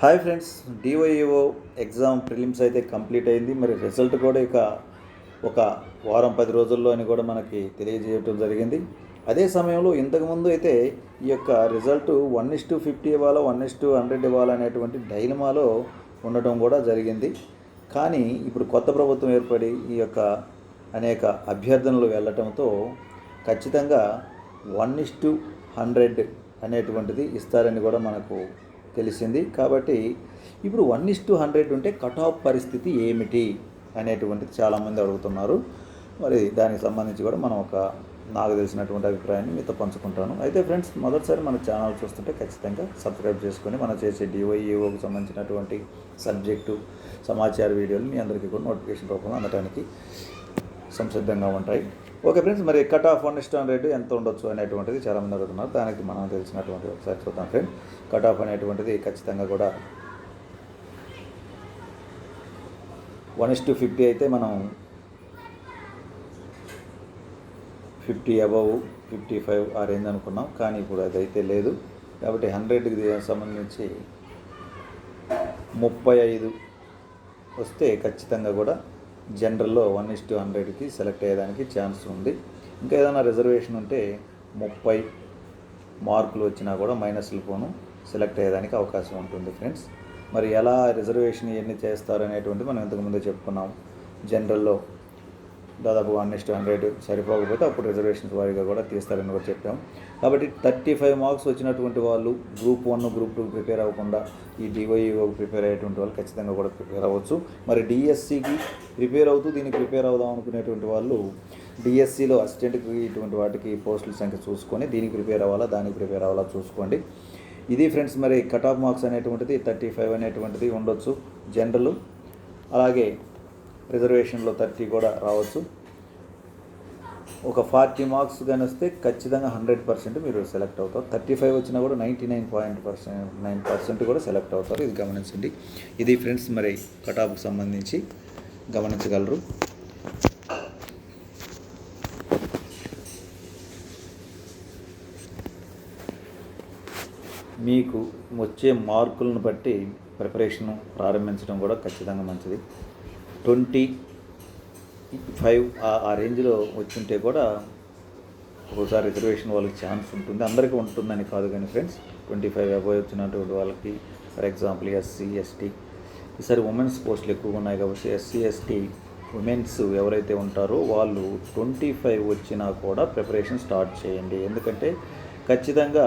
Hi friends DYO exam prelims అయితే complete అయింది. మరి రిజల్ట్ కూడా ఇక ఒక వారం పది రోజుల్లో అని కూడా మనకి తెలియజేయటం జరిగింది. అదే సమయంలో ఇంతకుముందు అయితే ఈ యొక్క result one is to fifty ఇవ్వాలా వన్ ఇస్ టు హండ్రెడ్ ఇవ్వాలా అనేటువంటి డైలమాలో ఉండటం కూడా జరిగింది. కానీ ఇప్పుడు కొత్త ప్రభుత్వం ఏర్పడి ఈ యొక్క అనేక అభ్యర్థనలు వెళ్ళటంతో ఖచ్చితంగా వన్ ఇస్ టు హండ్రెడ్ అనేటువంటిది ఇస్తారని కూడా మనకు తెలిసింది. కాబట్టి ఇప్పుడు వన్ ఇస్ టు హండ్రెడ్ ఉంటే కట్ ఆఫ్ పరిస్థితి ఏమిటి అనేటువంటిది చాలామంది అడుగుతున్నారు. మరి దానికి సంబంధించి కూడా మనం ఒక నాకు తెలిసినటువంటి అభిప్రాయాన్ని మీతో పంచుకుంటాను. అయితే ఫ్రెండ్స్ మొదటిసారి మన ఛానల్ చూస్తుంటే ఖచ్చితంగా సబ్స్క్రైబ్ చేసుకొని మనం చేసే డివైఈఓకి సంబంధించినటువంటి సబ్జెక్టు సమాచార వీడియోలు మీ అందరికీ కూడా నోటిఫికేషన్ రూపంలో అందడానికి సంసిద్ధంగా ఉంటాయి. ఓకే ఫ్రెండ్స్ మరి కట్ ఆఫ్ వన్ ఇస్టాన్ రేటు ఎంత ఉండొచ్చు అనేటువంటిది చాలామంది అడుగుతున్నారు. దానికి మనం తెలిసినటువంటి ఒకసారి చూద్దాం ఫ్రెండ్ కట్ ఆఫ్ అనేటువంటిది ఖచ్చితంగా కూడా వన్ ఇస్ టు ఫిఫ్టీ అయితే మనం ఫిఫ్టీ అబవ్ ఫిఫ్టీ ఫైవ్ ఆ రేంజ్ అనుకున్నాం. కానీ ఇప్పుడు అదైతే లేదు. కాబట్టి హండ్రెడ్కి సంబంధించి ముప్పై ఐదు వస్తే ఖచ్చితంగా కూడా జనరల్లో వన్ ఇస్ టు హండ్రెడ్కి సెలెక్ట్ అయ్యేదానికి ఛాన్స్ ఉంది. ఇంకా ఏదైనా రిజర్వేషన్ ఉంటే ముప్పై మార్కులు వచ్చినా కూడా మైనస్లు పోను సెలెక్ట్ అయ్యేదానికి అవకాశం ఉంటుంది ఫ్రెండ్స్ మరి ఎలా రిజర్వేషన్ ఇవన్నీ చేస్తారు అనేటువంటి మనం ఇంతకుముందే చెప్పుకున్నాం. జనరల్లో దాదాపు వన్ ఇస్ట్ హండ్రెడ్ సరిపోకపోతే అప్పుడు రిజర్వేషన్స్ వారీగా కూడా తీస్తారని కూడా చెప్పాం. కాబట్టి థర్టీ ఫైవ్ మార్క్స్ వచ్చినటువంటి వాళ్ళు group one group two prepare అవ్వకుండా ఈ డివైఓ ప్రిపేర్ అయ్యేటువంటి వాళ్ళు ఖచ్చితంగా కూడా ప్రిపేర్ అవ్వచ్చు. మరి డిఎస్సికి ప్రిపేర్ అవుతూ దీనికి ప్రిపేర్ అవుదాం అనుకునేటువంటి వాళ్ళు డిఎస్సిలో అసిస్టెంట్కి ఇటువంటి వాటికి పోస్టుల సంఖ్య చూసుకొని దీనికి ప్రిపేర్ అవ్వాలా దానికి ప్రిపేర్ అవ్వాలా చూసుకోండి. ఇది ఫ్రెండ్స్ మరి కట్ ఆఫ్ మార్క్స్ అనేటువంటిది థర్టీ ఫైవ్ అనేటువంటిది ఉండొచ్చు జనరల్ అలాగే రిజర్వేషన్లో థర్టీ కూడా రావచ్చు. ఒక ఫార్టీ మార్క్స్ కానీ వస్తే ఖచ్చితంగా హండ్రెడ్ పర్సెంట్ మీరు సెలెక్ట్ అవుతారు. థర్టీ ఫైవ్ వచ్చినా కూడా ninety nine point percent nine percent కూడా సెలెక్ట్ అవుతారు. ఇది గమనించండి. ఇది ఫ్రెండ్స్ మరి కటాఫ్కి సంబంధించి గమనించగలరు. మీకు వచ్చే మార్కులను బట్టి ప్రిపరేషన్ ప్రారంభించడం కూడా ఖచ్చితంగా మంచిది. ట్వంటీ ఫైవ్ ఆ రేంజ్లో వచ్చుంటే కూడా ఒకసారి రిజర్వేషన్ వాళ్ళకి ఛాన్స్ ఉంటుంది. అందరికీ ఉంటుందని కాదు కానీ ఫ్రెండ్స్ ట్వంటీ ఫైవ్ అబోవ్ వచ్చినటువంటి వాళ్ళకి ఫర్ ఎగ్జాంపుల్ ఎస్సీ ఎస్టీ ఈసారి ఉమెన్స్ పోస్టులు ఎక్కువగా ఉన్నాయి కాబట్టి ఎస్సీ ఎస్టీ ఉమెన్స్ ఎవరైతే ఉంటారో వాళ్ళు ట్వంటీ ఫైవ్ వచ్చినా కూడా ప్రిపరేషన్ స్టార్ట్ చేయండి. ఎందుకంటే ఖచ్చితంగా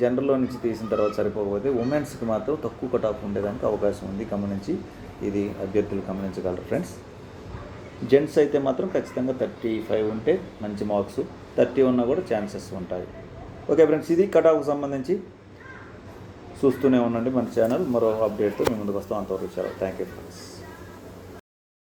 జనరల్లో నుంచి తీసిన తర్వాత సరిపోకపోతే ఉమెన్స్కి మాత్రం తక్కువ కట్ ఆఫ్ ఉండేదానికి అవకాశం ఉంది గమనించి ఇది అభ్యర్థులు గమనించగలరు ఫ్రెండ్స్. జెంట్స్ అయితే మాత్రం ఖచ్చితంగా థర్టీ ఫైవ్ ఉంటే మంచి మార్క్స్ థర్టీ ఉన్నా కూడా ఛాన్సెస్ ఉంటాయి. ఓకే ఫ్రెండ్స్ ఇది కట్ ఆఫ్కి సంబంధించి చూస్తూనే ఉండండి మన ఛానల్. మరో అప్డేట్తో మేము ముందుకు వస్తాం. అంతవరకు చాలా థ్యాంక్ యూ ఫ్రెండ్స్